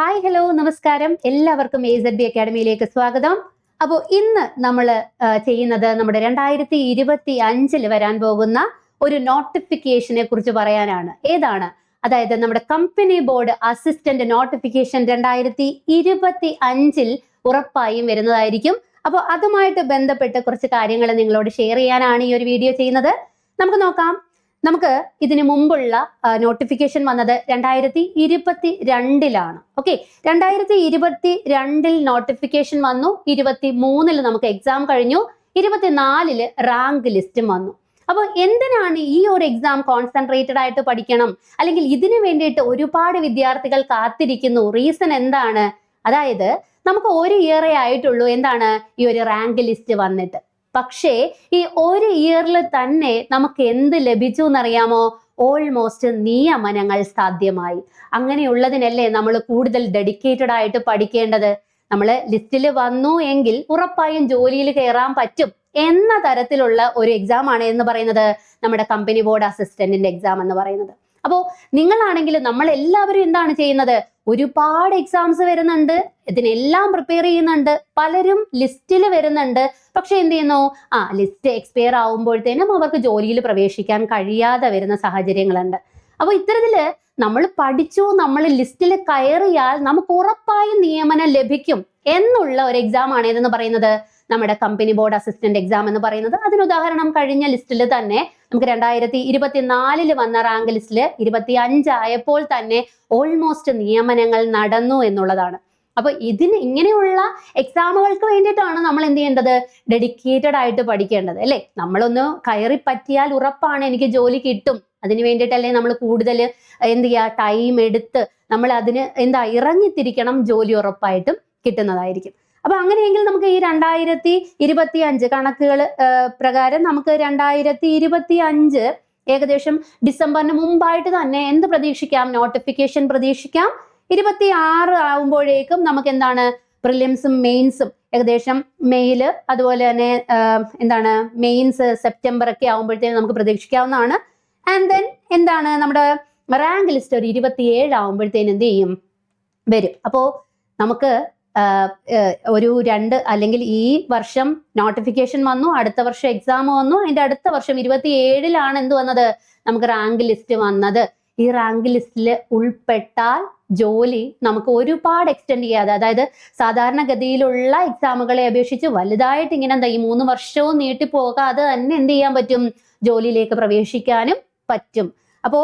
Hi hello നമസ്കാരം. എല്ലാവർക്കും A Z B അക്കാഡമിയിലേക്ക് സ്വാഗതം. അപ്പോൾ ഇന്ന് നമ്മൾ ചെയ്യുന്നത് നമ്മുടെ രണ്ടായിരത്തി ഇരുപത്തി അഞ്ചിൽ വരാൻ പോകുന്ന ഒരു നോട്ടിഫിക്കേഷനെ കുറിച്ച് പറയാനാണ്. ഏതാണ്? അതായത് നമ്മുടെ കമ്പനി ബോർഡ് അസിസ്റ്റന്റ് നോട്ടിഫിക്കേഷൻ രണ്ടായിരത്തി ഇരുപത്തി അഞ്ചിൽ ഉറപ്പായും വരുന്നതായിരിക്കും. അപ്പോൾ അതുമായിട്ട് ബന്ധപ്പെട്ട് കുറച്ച് കാര്യങ്ങൾ നിങ്ങളോട് ഷെയർ ചെയ്യാനാണ് ഈ ഒരു വീഡിയോ ചെയ്യുന്നത്. നമുക്ക് നോക്കാം. നമുക്ക് ഇതിനു മുമ്പുള്ള നോട്ടിഫിക്കേഷൻ വന്നത് രണ്ടായിരത്തി ഇരുപത്തി രണ്ടിലാണ് ഓക്കെ രണ്ടായിരത്തി ഇരുപത്തി രണ്ടിൽ നോട്ടിഫിക്കേഷൻ വന്നു ഇരുപത്തി മൂന്നിൽ നമുക്ക് എക്സാം കഴിഞ്ഞു ഇരുപത്തിനാലിൽ റാങ്ക് ലിസ്റ്റും വന്നു. അപ്പോൾ എന്തിനാണ് ഈ ഒരു എക്സാം കോൺസെൻട്രേറ്റഡ് ആയിട്ട് പഠിക്കണം? അല്ലെങ്കിൽ ഇതിനു വേണ്ടിയിട്ട് ഒരുപാട് വിദ്യാർത്ഥികൾ കാത്തിരിക്കുന്നു. റീസൺ എന്താണ്? അതായത് നമുക്ക് ഒരു ഇയറേ ആയിട്ടുള്ളൂ എന്താണ് ഈ ഒരു റാങ്ക് ലിസ്റ്റ് വന്നിട്ട്. പക്ഷേ ഈ ഒരു ഇയറിൽ തന്നെ നമുക്ക് എന്ത് ലഭിച്ചു എന്നറിയാമോ? ഓൾമോസ്റ്റ് നിയമനങ്ങൾ സാധ്യമായി. അങ്ങനെയുള്ളതിനല്ലേ നമ്മൾ കൂടുതൽ ഡെഡിക്കേറ്റഡ് ആയിട്ട് പഠിക്കേണ്ടത്? നമ്മൾ ലിസ്റ്റിൽ വന്നു എങ്കിൽ ഉറപ്പായും ജോലിയിൽ കയറാൻ പറ്റും എന്ന തരത്തിലുള്ള ഒരു എക്സാം ആണ് എന്ന് പറയുന്നത് നമ്മുടെ കമ്പനി ബോർഡ് അസിസ്റ്റന്റിന്റെ എക്സാം എന്ന് പറയുന്നത്. അപ്പോൾ നിങ്ങളാണെങ്കിൽ നമ്മൾ എല്ലാവരും എന്താണ് ചെയ്യുന്നത്? ഒരുപാട് എക്സാംസ് വരുന്നുണ്ട്. ഇതിനെല്ലാം പ്രിപ്പയർ ചെയ്യുന്നുണ്ട്. പലരും ലിസ്റ്റിൽ വരുന്നുണ്ട്. പക്ഷെ എന്ത് ചെയ്യുന്നു? ആ ലിസ്റ്റ് എക്സ്പയർ ആവുമ്പോഴത്തേനും അവർക്ക് ജോലിയിൽ പ്രവേശിക്കാൻ കഴിയാതെ വരുന്ന സാഹചര്യങ്ങളുണ്ട്. അപ്പോൾ ഇത്തരത്തിൽ നമ്മൾ പഠിച്ചു നമ്മൾ ലിസ്റ്റിൽ കയറിയാൽ നമുക്ക് ഉറപ്പായും നിയമനം ലഭിക്കും എന്നുള്ള ഒരു എക്സാം ആണ് ഇതെന്ന് പറയുന്നത്? നമ്മുടെ കമ്പനി ബോർഡ് അസിസ്റ്റന്റ് എക്സാം എന്ന് പറയുന്നത്. അതിന് ഉദാഹരണം കഴിഞ്ഞ ലിസ്റ്റിൽ തന്നെ നമുക്ക് രണ്ടായിരത്തി ഇരുപത്തിനാലിൽ വന്ന റാങ്ക് ലിസ്റ്റിൽ ഇരുപത്തി അഞ്ചായപ്പോൾ തന്നെ ഓൾമോസ്റ്റ് നിയമനങ്ങൾ നടന്നു എന്നുള്ളതാണ്. അപ്പൊ ഇതിന് ഇങ്ങനെയുള്ള എക്സാമുകൾക്ക് വേണ്ടിയിട്ടാണ് നമ്മൾ എന്ത് ചെയ്യേണ്ടത്? ഡെഡിക്കേറ്റഡ് ആയിട്ട് പഠിക്കേണ്ടത് അല്ലേ? നമ്മളൊന്ന് കയറി പറ്റിയാൽ ഉറപ്പാണ് എനിക്ക് ജോലി കിട്ടും. അതിന് വേണ്ടിയിട്ടല്ലേ നമ്മൾ കൂടുതൽ എന്ത് ചെയ്യുക? ടൈം എടുത്ത് നമ്മൾ അതിന് എന്താ ഇറങ്ങിത്തിരിക്കണം ജോലി ഉറപ്പായിട്ടും കിട്ടുന്നതായിരിക്കും. അപ്പൊ അങ്ങനെയെങ്കിൽ നമുക്ക് ഈ രണ്ടായിരത്തി ഇരുപത്തി അഞ്ച് കണക്കുകൾ പ്രകാരം നമുക്ക് രണ്ടായിരത്തി ഇരുപത്തി അഞ്ച് ഏകദേശം ഡിസംബറിന് മുമ്പായിട്ട് തന്നെ എന്ത് പ്രതീക്ഷിക്കാം? നോട്ടിഫിക്കേഷൻ പ്രതീക്ഷിക്കാം. ഇരുപത്തി ആറ് ആവുമ്പോഴേക്കും നമുക്ക് എന്താണ്? പ്രിലിംസും മെയിൻസും ഏകദേശം മെയിൽ അതുപോലെ തന്നെ എന്താണ്? മെയിൻസ് സെപ്റ്റംബർ ഒക്കെ ആവുമ്പോഴത്തേക്കും നമുക്ക് പ്രതീക്ഷിക്കാവുന്നതാണ്. ആൻഡ് ദെൻ എന്താണ്? നമ്മുടെ റാങ്ക് ലിസ്റ്റ് ഒരു ഇരുപത്തിയേഴ് ആവുമ്പോഴത്തേനും എന്ത് ചെയ്യും? വരും. അപ്പോൾ നമുക്ക് ഒരു രണ്ട് അല്ലെങ്കിൽ ഈ വർഷം നോട്ടിഫിക്കേഷൻ വന്നു അടുത്ത വർഷം എക്സാം വന്നു അതിന്റെ അടുത്ത വർഷം ഇരുപത്തി ഏഴിലാണ് എന്ത് വന്നത്? നമുക്ക് റാങ്ക് ലിസ്റ്റ് വന്നത്. ഈ റാങ്ക് ലിസ്റ്റിൽ ഉൾപ്പെട്ടാൽ ജോലി നമുക്ക് ഒരുപാട് എക്സ്റ്റെൻഡ് ചെയ്യാതെ അതായത് സാധാരണഗതിയിലുള്ള എക്സാമുകളെ അപേക്ഷിച്ച് വലുതായിട്ട് ഇങ്ങനെ എന്താ ഈ മൂന്ന് വർഷവും നീട്ടിപ്പോകാതെ തന്നെ എന്ത് ചെയ്യാൻ പറ്റും? ജോലിയിലേക്ക് പ്രവേശിക്കാനും പറ്റും. അപ്പോ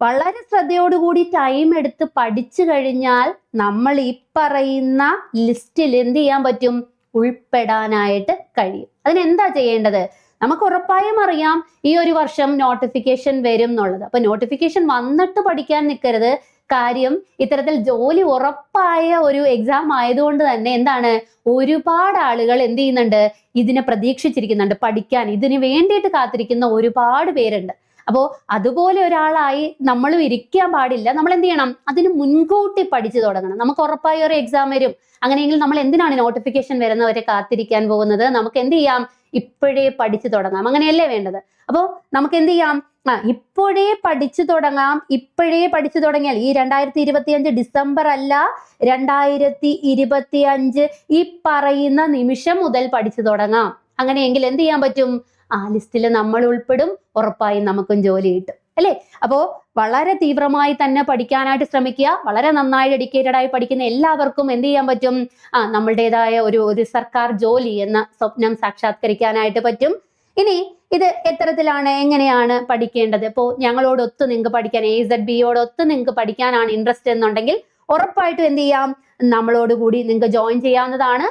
വളരെ ശ്രദ്ധയോടുകൂടി ടൈം എടുത്ത് പഠിച്ചു കഴിഞ്ഞാൽ നമ്മൾ ഈ പറയുന്ന ലിസ്റ്റിൽ എന്ത് ചെയ്യാൻ പറ്റും? ഉൾപ്പെടാനായിട്ട് കഴിയും. അതിനെന്താ ചെയ്യേണ്ടത്? നമുക്ക് ഉറപ്പായും അറിയാം ഈ ഒരു വർഷം നോട്ടിഫിക്കേഷൻ വരും എന്നുള്ളത്. അപ്പൊ നോട്ടിഫിക്കേഷൻ വന്നിട്ട് പഠിക്കാൻ നിൽക്കരുത് കാര്യം ഇത്തരത്തിൽ ജോലി ഉറപ്പായ ഒരു എക്സാം ആയതുകൊണ്ട് തന്നെ എന്താണ്? ഒരുപാട് ആളുകൾ എന്ത് ചെയ്യുന്നുണ്ട്? ഇതിനെ പ്രതീക്ഷിച്ചിരിക്കുന്നുണ്ട് പഠിക്കാൻ. ഇതിന് വേണ്ടിയിട്ട് കാത്തിരിക്കുന്ന ഒരുപാട് പേരുണ്ട്. അപ്പോൾ അതുപോലെ ഒരാളായി നമ്മളും ഇരിക്കാൻ പാടില്ല. നമ്മൾ എന്ത് ചെയ്യണം? അതിന് മുൻകൂട്ടി പഠിച്ചു തുടങ്ങണം. നമുക്ക് ഉറപ്പായി ഒരു എക്സാം വരും. അങ്ങനെയെങ്കിൽ നമ്മൾ എന്തിനാണ് നോട്ടിഫിക്കേഷൻ വരുന്നവരെ കാത്തിരിക്കാൻ പോകുന്നത്? നമുക്ക് എന്ത് ചെയ്യാം? ഇപ്പോഴേ പഠിച്ചു തുടങ്ങാം. അങ്ങനെയല്ലേ വേണ്ടത്? അപ്പോൾ നമുക്ക് എന്ത് ചെയ്യാം? ആ ഇപ്പോഴേ പഠിച്ചു തുടങ്ങാം. ഇപ്പോഴേ പഠിച്ചു തുടങ്ങിയാൽ ഈ രണ്ടായിരത്തി ഇരുപത്തി അഞ്ച് ഡിസംബർ അല്ല രണ്ടായിരത്തി ഇരുപത്തി അഞ്ച് ഈ പറയുന്ന നിമിഷം മുതൽ പഠിച്ചു തുടങ്ങാം അങ്ങനെയെങ്കിൽ എന്ത് ചെയ്യാൻ പറ്റും ആ ലിസ്റ്റിൽ നമ്മൾ ഉൾപ്പെടും ഉറപ്പായും നമുക്കും ജോലി കിട്ടും. അല്ലേ? അപ്പോ വളരെ തീവ്രമായി തന്നെ പഠിക്കാനായിട്ട് ശ്രമിക്കുക വളരെ നന്നായി ഡെഡിക്കേറ്റഡ് ആയി പഠിക്കുന്ന എല്ലാവർക്കും എന്ത് ചെയ്യാൻ പറ്റും? ആ നമ്മളുടേതായ ഒരു ഒരു സർക്കാർ ജോലി എന്ന സ്വപ്നം സാക്ഷാത്കരിക്കാനായിട്ട് പറ്റും. ഇനി ഇത് എത്തരത്തിലാണ് എങ്ങനെയാണ് പഠിക്കേണ്ടത്? ഇപ്പോൾ ഞങ്ങളോടൊത്ത് നിങ്ങൾക്ക് പഠിക്കാൻ എ സെഡ് ബിയോടൊത്ത് നിങ്ങൾക്ക് പഠിക്കാനാണ് ഇൻട്രസ്റ്റ് എന്നുണ്ടെങ്കിൽ ഉറപ്പായിട്ടും എന്ത് ചെയ്യാം? നമ്മളോട് കൂടി നിങ്ങൾക്ക് ജോയിൻ ചെയ്യാവുന്നതാണ്.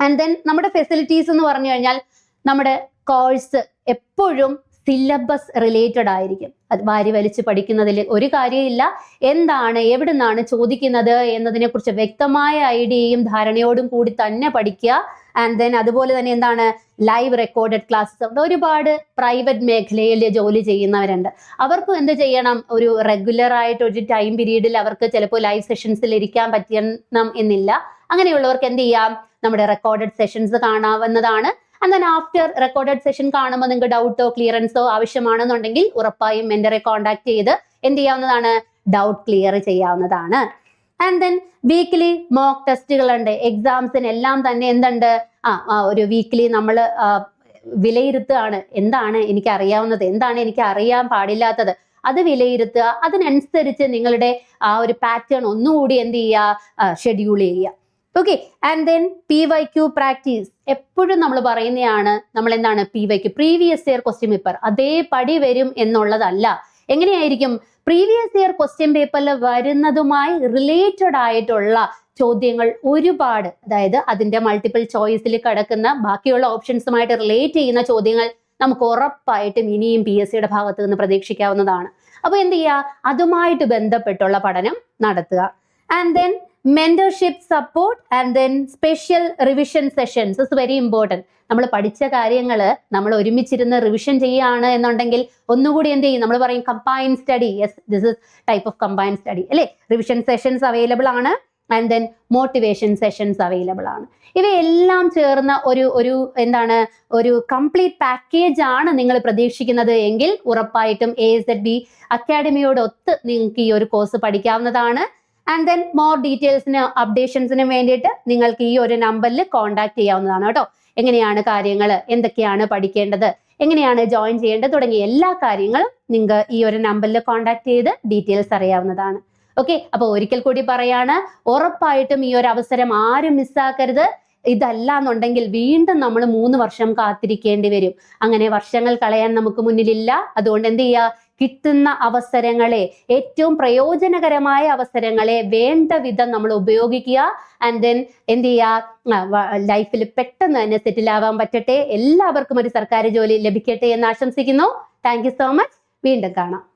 ആൻഡ് ദെൻ നമ്മുടെ ഫെസിലിറ്റീസ് എന്ന് പറഞ്ഞു കഴിഞ്ഞാൽ നമ്മുടെ കോഴ്സ് എപ്പോഴും സിലബസ് റിലേറ്റഡ് ആയിരിക്കും. അത് വാരി വലിച്ച് പഠിക്കുന്നതിൽ ഒരു കാര്യമില്ല. എന്താണ് എവിടെ നിന്നാണ് ചോദിക്കുന്നത് എന്നതിനെ കുറിച്ച് വ്യക്തമായ ഐഡിയയും ധാരണയോടും കൂടി തന്നെ പഠിക്കുക. ആൻഡ് ദെൻ അതുപോലെ തന്നെ എന്താണ് ലൈവ് റെക്കോർഡഡ് ക്ലാസ്സസ് ഉണ്ട് ഒരുപാട് പ്രൈവറ്റ് മേഖലയിൽ ജോലി ചെയ്യുന്നവരുണ്ട്. അവർക്കും എന്ത് ചെയ്യണം? ഒരു റെഗുലർ ആയിട്ട് ഒരു ടൈം പീരീഡിൽ അവർക്ക് ചിലപ്പോൾ ലൈവ് സെഷൻസിൽ ഇരിക്കാൻ പറ്റണം എന്നില്ല. അങ്ങനെയുള്ളവർക്ക് എന്ത് ചെയ്യാം? നമ്മുടെ റെക്കോർഡഡ് സെഷൻസ് കാണാവുന്നതാണ്. And then after recorded session കാണുമ്പോൾ നിങ്ങൾക്ക് ഡൗട്ടോ ക്ലിയറൻസോ ആവശ്യമാണെന്നുണ്ടെങ്കിൽ ഉറപ്പായും മെന്ററെ കോൺടാക്ട് ചെയ്ത് എന്ത് ചെയ്യാവുന്നതാണ്? ഡൗട്ട് ക്ലിയർ ചെയ്യാവുന്നതാണ്. ആൻഡ് ദെൻ വീക്ക്ലി മോക്ക് ടെസ്റ്റുകളുണ്ട് എക്സാംസിന് എല്ലാം തന്നെ എന്തുണ്ട്? ആ ഒരു വീക്ക്ലി നമ്മൾ വിലയിരുത്തുകയാണ്. എന്താണ് എനിക്ക് അറിയാവുന്നത്? എന്താണ് എനിക്ക് അറിയാൻ പാടില്ലാത്തത്? അത് വിലയിരുത്തുക. അതിനനുസരിച്ച് നിങ്ങളുടെ ആ ഒരു പാറ്റേൺ ഒന്നുകൂടി എന്ത് ചെയ്യുക? ഷെഡ്യൂൾ ചെയ്യുക. Okay and then P Y Q practice എപ്പോഴും നമ്മൾ പറയുന്നതാണ് നമ്മൾ എന്താണ് P Y Q previous year question paper അതേ പടി വരും എന്നുള്ളതല്ല. എങ്ങനെയായിരിക്കും? പ്രീവിയസ് ഇയർ ക്വസ്റ്റ്യൻ പേപ്പറിൽ വരുന്നതുമായി റിലേറ്റഡ് ആയിട്ടുള്ള ചോദ്യങ്ങൾ ഒരുപാട്. അതായത് അതിന്റെ മൾട്ടിപ്പിൾ ചോയ്സിൽ കിടക്കുന്ന ബാക്കിയുള്ള ഓപ്ഷൻസുമായിട്ട് റിലേറ്റ് ചെയ്യുന്ന ചോദ്യങ്ങൾ നമുക്ക് ഉറപ്പായിട്ടും ഇനിയും പി എസ് സിയുടെ ഭാഗത്ത് നിന്ന് പ്രതീക്ഷിക്കാവുന്നതാണ്. അപ്പോൾ എന്ത് ചെയ്യുക? അതുമായിട്ട് ബന്ധപ്പെട്ടുള്ള പഠനം നടത്തുക. And then mentorship support and then special revision sessions is very important നമ്മൾ പഠിച്ച കാര്യങ്ങൾ നമ്മൾ ഒരുമിച്ചിരുന്ന് റിവിഷൻ ചെയ്യുകയാണ് എന്നുണ്ടെങ്കിൽ ഒന്നുകൂടി എന്ത് ചെയ്യും? നമ്മൾ പറയും combine study yes this is type of combine study അല്ലേ? റിവിഷൻ സെഷൻസ് അവൈലബിൾ ആണ്. And then motivation sessions available ആണ്. ഇവയെല്ലാം ചേർന്ന ഒരു ഒരു എന്താണ്? ഒരു കംപ്ലീറ്റ് പാക്കേജ് ആണ് നിങ്ങൾ പ്രതീക്ഷിക്കുന്നത് എങ്കിൽ ഉറപ്പായിട്ടും എ എസ് എഡ് ബി അക്കാഡമിയോടൊത്ത് നിങ്ങൾക്ക് ഈ ഒരു കോഴ്സ് പഠിക്കാവുന്നതാണ്. ആൻഡ് ദെൻ മോർ ഡീറ്റെയിൽസിന് അപ്ഡേഷൻസിന് വേണ്ടിയിട്ട് നിങ്ങൾക്ക് ഈ ഒരു നമ്പറിൽ കോൺടാക്ട് ചെയ്യാവുന്നതാണ് കേട്ടോ. എങ്ങനെയാണ് കാര്യങ്ങൾ എന്തൊക്കെയാണ് പഠിക്കേണ്ടത്? എങ്ങനെയാണ് ജോയിൻ ചെയ്യേണ്ടത്? തുടങ്ങിയ എല്ലാ കാര്യങ്ങളും നിങ്ങൾക്ക് ഈ ഒരു നമ്പറിൽ കോൺടാക്ട് ചെയ്ത് ഡീറ്റെയിൽസ് അറിയാവുന്നതാണ്. ഓക്കെ അപ്പോൾ ഒരിക്കൽ കൂടി പറയാണ് ഉറപ്പായിട്ടും ഈ ഒരു അവസരം ആരും മിസ്സാക്കരുത് ഇതല്ല എന്നുണ്ടെങ്കിൽ വീണ്ടും നമ്മൾ മൂന്ന് വർഷം കാത്തിരിക്കേണ്ടി വരും. അങ്ങനെ വർഷങ്ങൾ കളയാൻ നമുക്ക് മുന്നിലില്ല. അതുകൊണ്ട് എന്ത് ചെയ്യുക? കിട്ടുന്ന അവസരങ്ങളെ ഏറ്റവും പ്രയോജനകരമായ അവസരങ്ങളെ വേണ്ട വിധം നമ്മൾ ഉപയോഗിക്കുക. ആൻഡ് ദെൻ എന്ത് ചെയ്യുക? ലൈഫിൽ പെട്ടെന്ന് തന്നെ സെറ്റിൽ ആവാൻ പറ്റട്ടെ. എല്ലാവർക്കും ഒരു സർക്കാർ ജോലി ലഭിക്കട്ടെ എന്ന് ആശംസിക്കുന്നു. താങ്ക് സോ മച്ച് വീണ്ടും കാണാം.